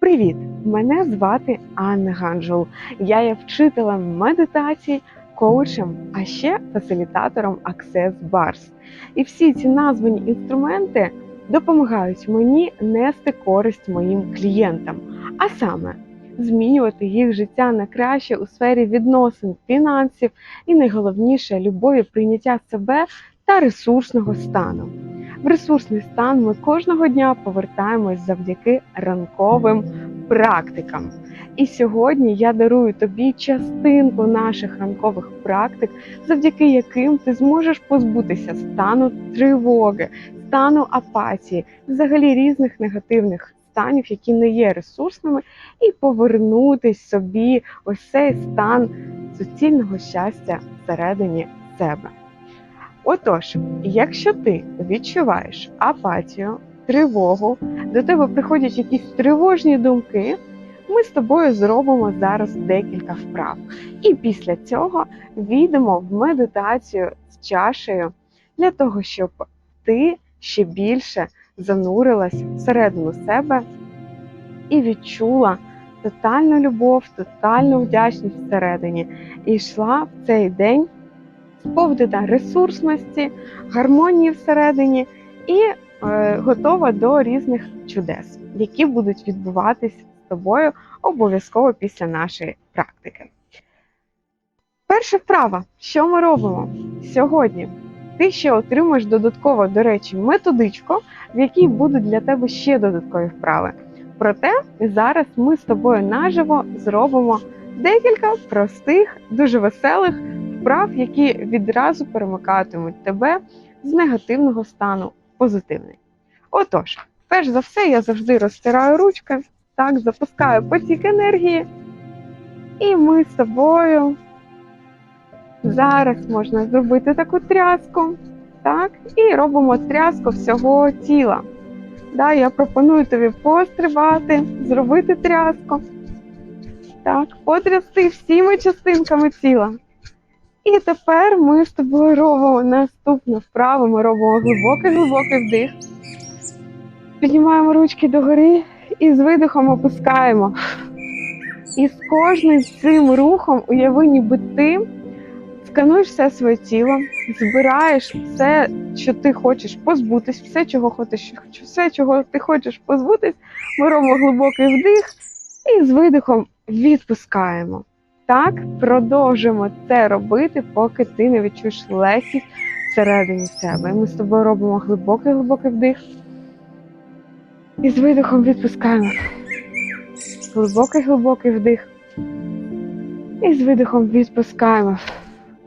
Привіт! Мене звати Анна Ганжул. Я є вчителем медитації, коучем, а ще фасилітатором Access Bars. І всі ці названі інструменти допомагають мені нести користь моїм клієнтам, а саме змінювати їх життя на краще у сфері відносин, фінансів і найголовніше любові, прийняття себе та ресурсного стану. В ресурсний стан ми кожного дня повертаємось завдяки ранковим практикам. І сьогодні я дарую тобі частинку наших ранкових практик, завдяки яким ти зможеш позбутися стану тривоги, стану апатії, взагалі різних негативних станів, які не є ресурсними, і повернутись собі ось цей стан суцільного щастя всередині себе. Отож, якщо ти відчуваєш апатію, тривогу, до тебе приходять якісь тривожні думки, ми з тобою зробимо зараз декілька вправ. І після цього війдемо в медитацію з чашею для того, щоб ти ще більше занурилась всередину себе і відчула тотальну любов, тотальну вдячність всередині і йшла в цей день сповнена ресурсності, гармонії всередині і е, готова до різних чудес, які будуть відбуватись з тобою обов'язково після нашої практики. Перша вправа, що ми робимо сьогодні? Ти ще отримаєш додатково, до речі, методичку, в якій будуть для тебе ще додаткові вправи. Проте зараз ми з тобою наживо зробимо декілька простих, дуже веселих вправ, які відразу перемикатимуть тебе з негативного стану в позитивний. Отож, перш за все, я завжди розтираю ручки, так, запускаю потік енергії, і ми з тобою зараз можна зробити таку тряску, так, і робимо тряску всього тіла. Да, я пропоную тобі пострибати, зробити тряску. Так, потрясти всіми частинками тіла. І тепер ми з тобою робимо наступну вправу. Ми робимо глибокий глибокий вдих. Піднімаємо ручки догори і з видихом опускаємо. І з кожним цим рухом уяви, ніби ти скануєш все своє тіло, збираєш все, що ти хочеш позбутись, все, чого хочеш, все, чого ти хочеш позбутись. Ми робимо глибокий вдих і з видихом відпускаємо. Так, продовжимо це робити, поки ти не відчуєш легкість всередині себе. І ми з тобою робимо глибокий глибокий вдих. І з видихом відпускаємо. Глибокий глибокий вдих. І з видихом відпускаємо.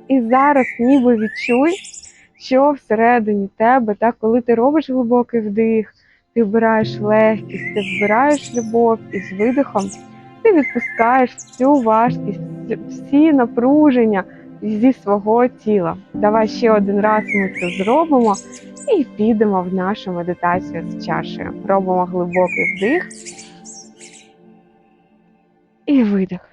І зараз ніби відчуй, що всередині тебе, так, коли ти робиш глибокий вдих, ти вбираєш легкість, ти вбираєш любов і з видихом ти відпускаєш всю важкість, всі напруження зі свого тіла. Давай ще один раз ми це зробимо і підемо в нашу медитацію з чашею. Робимо глибокий вдих і видих.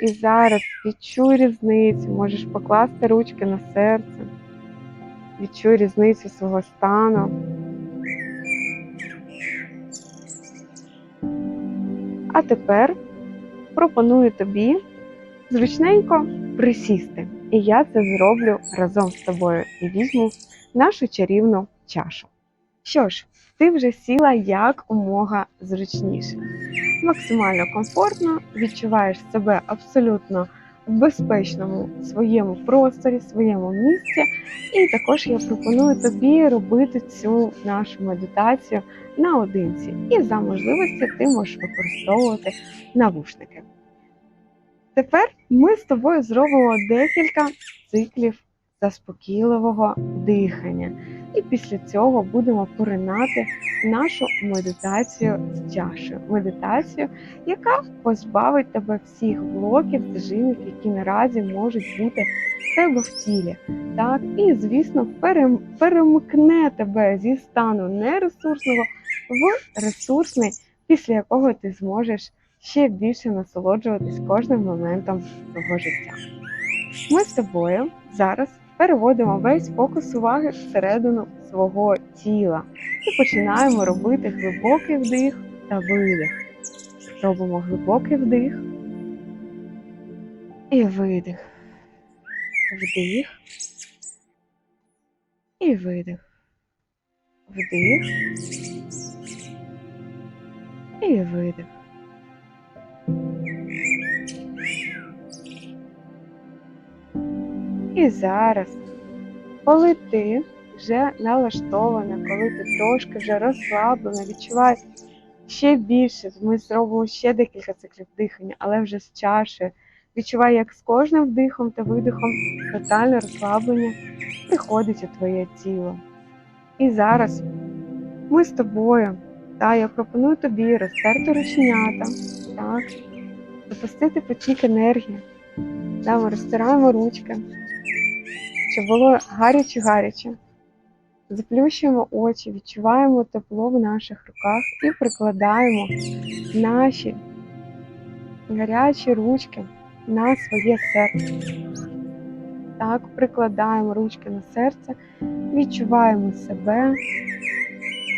І зараз відчуй різницю, можеш покласти ручки на серце, відчуй різницю свого стану. А тепер пропоную тобі зручненько присісти. І я це зроблю разом з тобою і візьму нашу чарівну чашу. Що ж, ти вже сіла як умога зручніше. Максимально комфортно, відчуваєш себе абсолютно в безпечному своєму просторі, своєму місці. І також я пропоную тобі робити цю нашу медитацію наодинці. І за можливості ти можеш використовувати навушники. Тепер ми з тобою зробимо декілька циклів заспокійливого дихання. І після цього будемо поринати нашу медитацію з чашею. Медитацію, яка позбавить тебе всіх блоків, зажимів, які наразі можуть бути в тебе в тілі. Так, і, звісно, перем- перемикне тебе зі стану нересурсного в ресурсний, після якого ти зможеш ще більше насолоджуватись кожним моментом свого життя. Ми з тобою зараз переводимо весь фокус уваги всередину свого тіла. І починаємо робити глибокий вдих та видих. Робимо глибокий вдих і видих. Вдих і видих. Вдих і видих. І зараз, коли ти вже налаштована, коли ти трошки вже розслаблена, відчуваєш ще більше, ми зробимо ще декілька циклів дихання, але вже з чашею. Відчувай, як з кожним вдихом та видихом тотальне розслаблення приходить у твоє тіло. І зараз ми з тобою, та я пропоную тобі розтерти рученята, так, запустити потік енергії. Да, ми розтираємо ручки, щоб було гаряче-гаряче. Заплющуємо очі, відчуваємо тепло в наших руках і прикладаємо наші гарячі ручки на своє серце. Так, прикладаємо ручки на серце, відчуваємо себе,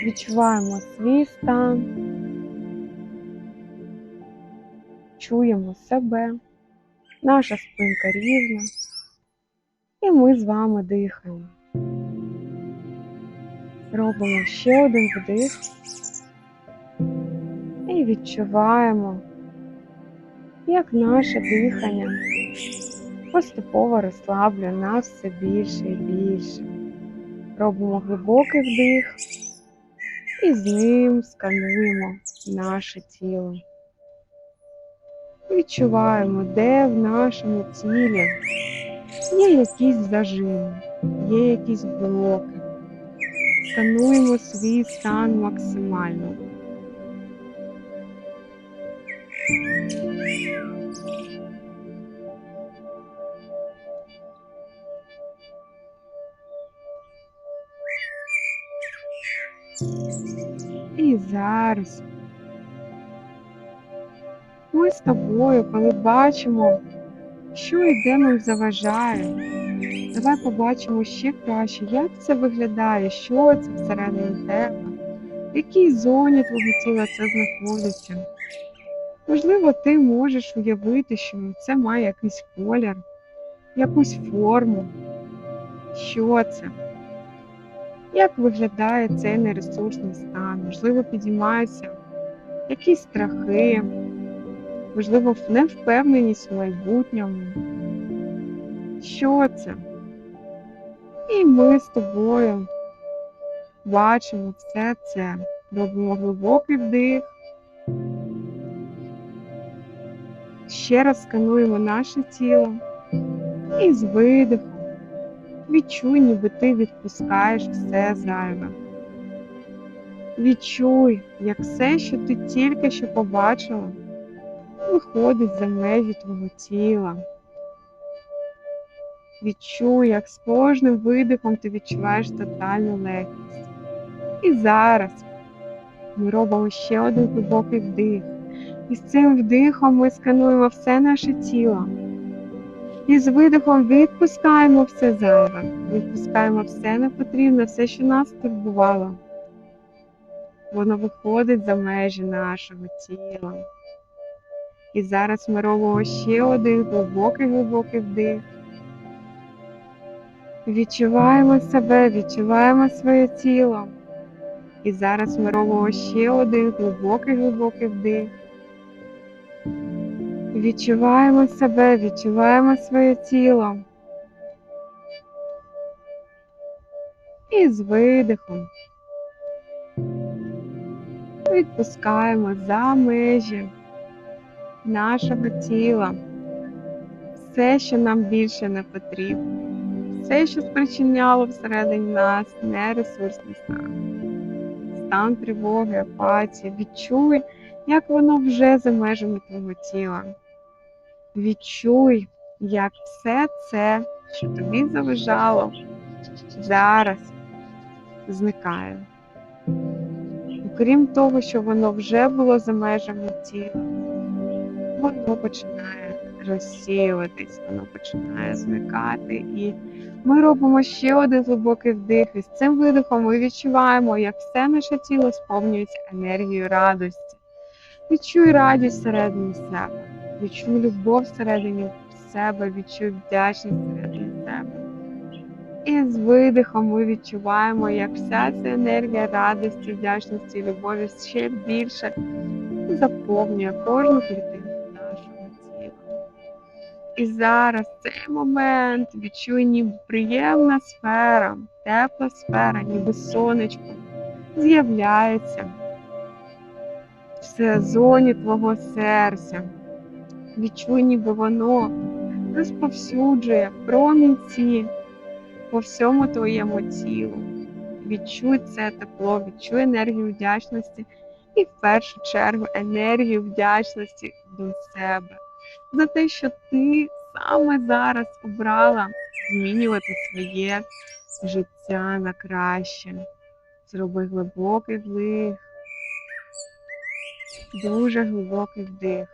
відчуваємо свій стан, чуємо себе, наша спинка рівна, і ми з вами дихаємо. Робимо ще один вдих і відчуваємо, як наше дихання поступово розслаблює нас все більше і більше. Робимо глибокий вдих і з ним скануємо наше тіло. Відчуваємо, де в нашому тілі є якісь зажими, є якісь блоки. Скануємо свій стан максимально. І зараз ми з тобою, коли бачимо, що і де нам заважає, давай побачимо ще краще, як це виглядає, що це всередині тебе, в якій зоні твого тіла це знаходиться. Можливо, ти можеш уявити, що це має якийсь колір, якусь форму. Що це? Як виглядає цей нересурсний стан? Можливо, підіймаються якісь страхи, можливо, невпевненість в майбутньому. Що це? І ми з тобою бачимо все це. Робимо глибокий вдих. Ще раз скануємо наше тіло і з видихом відчуй, ніби ти відпускаєш все зайве. Відчуй, як все, що ти тільки що побачила, виходить за межі твого тіла. Відчуй, як з кожним видихом ти відчуваєш тотальну легкість. І зараз ми робимо ще один глибокий вдих. І з цим вдихом ми скануємо все наше тіло. І з видихом відпускаємо все зайве, відпускаємо все непотрібне, все, що нас турбувало. Воно виходить за межі нашого тіла. І зараз ми робимо ще один глибокий глибокий вдих. Відчуваємо себе, відчуваємо своє тіло. І зараз ми робимо ще один глибокий глибокий вдих. Відчуваємо себе, відчуваємо своє тіло. І з видихом відпускаємо за межі нашого тіла. Все, що нам більше не потрібно. Все, що спричиняло всередині нас нересурсний стан. Стан тривоги, апатії. Відчуй, як воно вже за межами твого тіла. Відчуй, як все це, що тобі заважало, зараз зникає. Окрім того, що воно вже було за межами тіла, воно починає розсіюватись, воно починає зникати. І ми робимо ще один глибокий вдих. І з цим видихом ми відчуваємо, як все наше тіло сповнюється енергією радості. Відчуй радість всередині себе, відчуй любов всередині себе, відчуй вдячність всередині себе. І з видихом ми відчуваємо, як вся ця енергія радості, вдячності і любові ще більше заповнює кожну тіла. І зараз цей момент відчуй ніби приємна сфера, тепла сфера, ніби сонечко з'являється в сезоні твого серця. Відчуй, ніби воно розповсюджує промінці по всьому твоєму тілу. Відчуй це тепло, відчуй енергію вдячності і в першу чергу енергію вдячності до себе за те, що ти саме зараз обрала змінювати своє життя на краще. Зроби глибокий вдих, дуже глибокий вдих.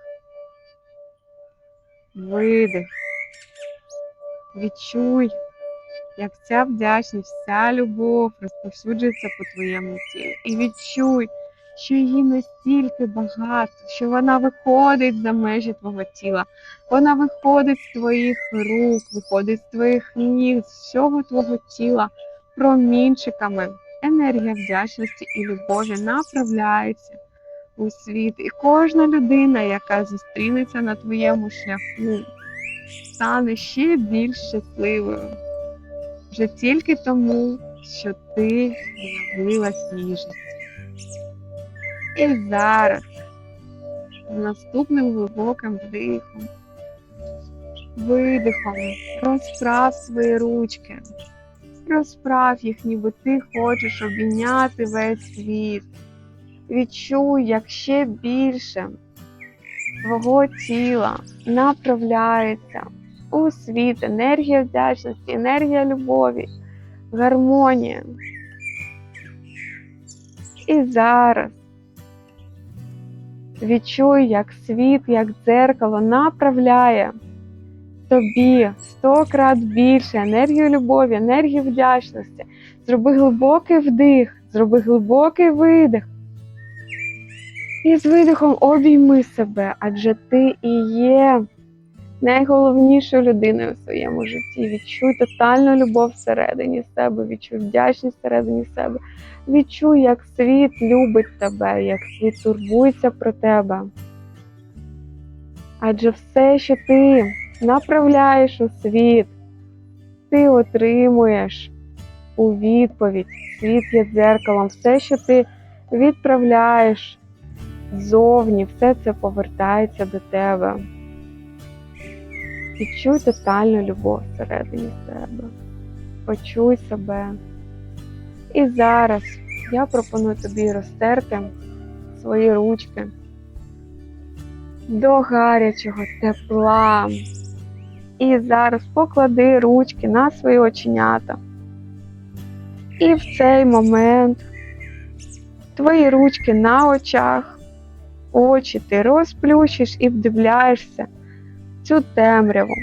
Видих. Відчуй, як ця вдячність, ця любов розповсюджується по твоєму тілу. І відчуй, що її настільки багато, що вона виходить за межі твого тіла, вона виходить з твоїх рук, виходить з твоїх ніг, з всього твого тіла промінчиками. Енергія вдячності і любові направляється у світ. І кожна людина, яка зустрінеться на твоєму шляху, стане ще більш щасливою. Вже тільки тому, що ти виявилась ніжністю. І зараз наступним глибоким вдихом, видихом розправ свої ручки, розправ їх, ніби ти хочеш обійняти весь світ. Відчуй, як ще більше твого тіла направляється у світ, енергія вдячності, енергія любові, гармонія. І зараз відчуй, як світ, як дзеркало направляє тобі сто крат більше енергію любові, енергію вдячності. Зроби глибокий вдих, зроби глибокий видих. І з видихом обійми себе, адже ти і є найголовнішою людиною в своєму житті. Відчуй тотальну любов всередині себе, відчуй вдячність всередині себе. Відчуй, як світ любить тебе, як світ турбується про тебе. Адже все, що ти направляєш у світ, ти отримуєш у відповідь. Світ є дзеркалом. Все, що ти відправляєш ззовні, все це повертається до тебе. Відчуй тотальну любов всередині себе. Почуй себе. І зараз я пропоную тобі розтерти свої ручки до гарячого тепла. І зараз поклади ручки на свої оченята. І в цей момент твої ручки на очах, очі ти розплющиш і вдивляєшся цю темряву,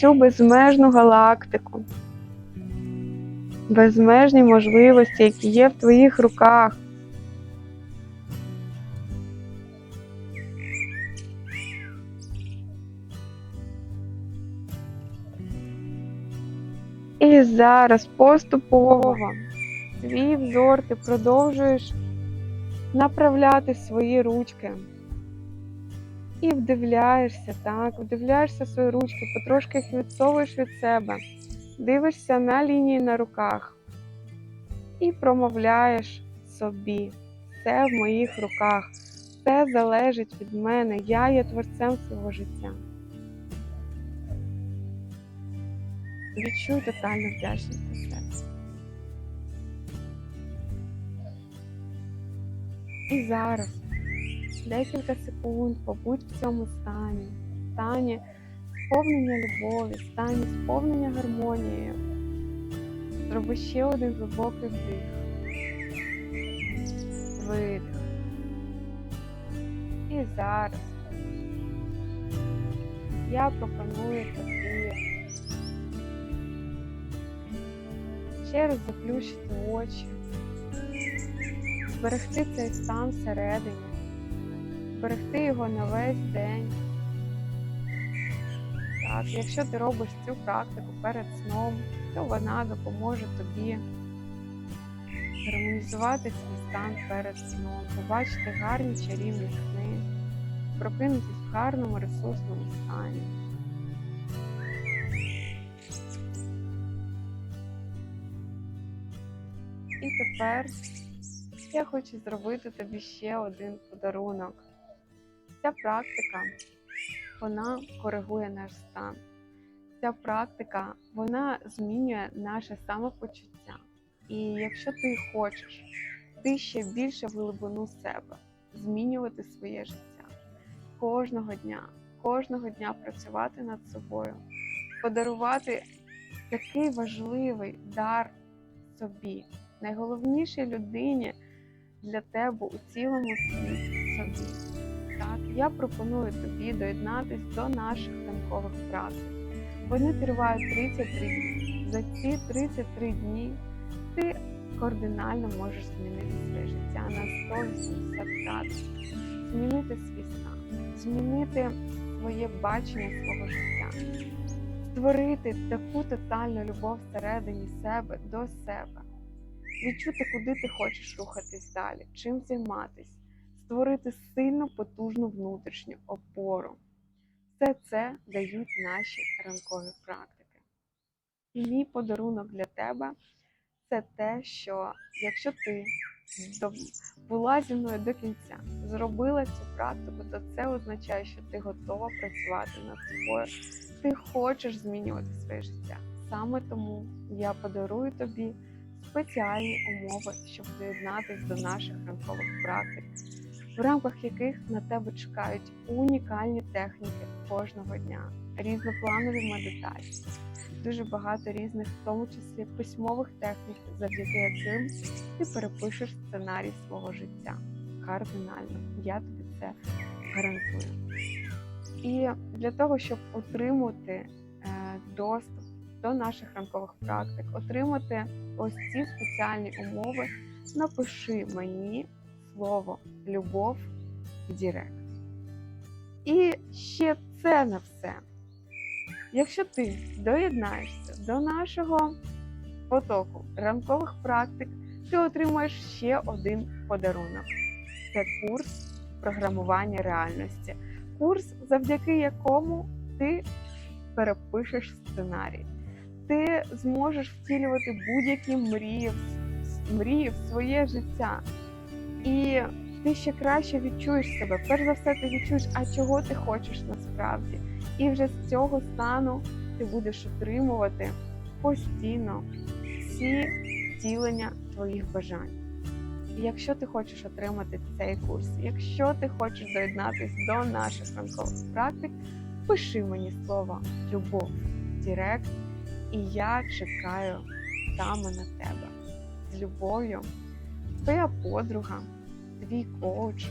цю безмежну галактику, безмежні можливості, які є в твоїх руках. І зараз поступово свій взор ти продовжуєш направляти свої ручки. І вдивляєшся, так, вдивляєшся свої ручки, потрошки їх відсовуєш від себе, дивишся на лінії на руках і промовляєш собі. Все в моїх руках, все залежить від мене, я є творцем свого життя. Відчуй тотальну вдячність до себе. І зараз декілька секунд побудь в цьому стані, стані сповнення любові, стані сповнення гармонією. Зроби ще один глибокий вдих. Видих. І зараз я пропоную тобі ще раз заплющити очі, зберегти цей стан всередині, зберегти його на весь день. Так, якщо ти робиш цю практику перед сном, то вона допоможе тобі гармонізувати свій стан перед сном, побачити гарні чарівні сни, прокинутися в гарному ресурсному стані. І тепер я хочу зробити тобі ще один подарунок. Ця практика вона коригує наш стан. Ця практика вона змінює наше самопочуття. І якщо ти хочеш ти ще більше в глибину себе, змінювати своє життя кожного дня, кожного дня працювати над собою, подарувати такий важливий дар собі, найголовнішій людині для тебе у цілому світі собі. Я пропоную тобі доєднатись до наших ранкових практик. Вони тривають 33 дні. За ці 33 дні ти кардинально можеш змінити своє життя на 180 градусів, змінити свій стан, змінити своє бачення свого життя, створити таку тотальну любов всередині себе до себе, відчути, куди ти хочеш рухатись далі, чим займатись, створити сильну, потужну внутрішню опору. Все це дають наші ранкові практики. І мій подарунок для тебе це те, що якщо ти була зі мною до кінця, зробила цю практику, то це означає, що ти готова працювати над собою, ти хочеш змінювати своє життя. Саме тому я подарую тобі спеціальні умови, щоб доєднатися до наших ранкових практик, в рамках яких на тебе чекають унікальні техніки кожного дня, різнопланові медитації дуже багато різних, в тому числі письмових технік, завдяки яким ти перепишеш сценарій свого життя. Кардинально. Я тобі це гарантую. І для того, щоб отримати е, доступ до наших ранкових практик, отримати ось ці спеціальні умови, напиши мені слово любов в Дірект. І ще це не все. Якщо ти доєднаєшся до нашого потоку ранкових практик, ти отримаєш ще один подарунок. Це курс програмування реальності. Курс, завдяки якому ти перепишеш сценарій. Ти зможеш втілювати будь-які мрії, мрії в своє життя. І ти ще краще відчуєш себе. Перш за все, ти відчуєш, а чого ти хочеш насправді. І вже з цього стану ти будеш отримувати постійно всі втілення твоїх бажань. І якщо ти хочеш отримати цей курс, якщо ти хочеш доєднатися до наших ранкових практик, пиши мені слово любов в Директ, і я чекаю саме на тебе. З любов'ю, твоя подруга, твій коуч,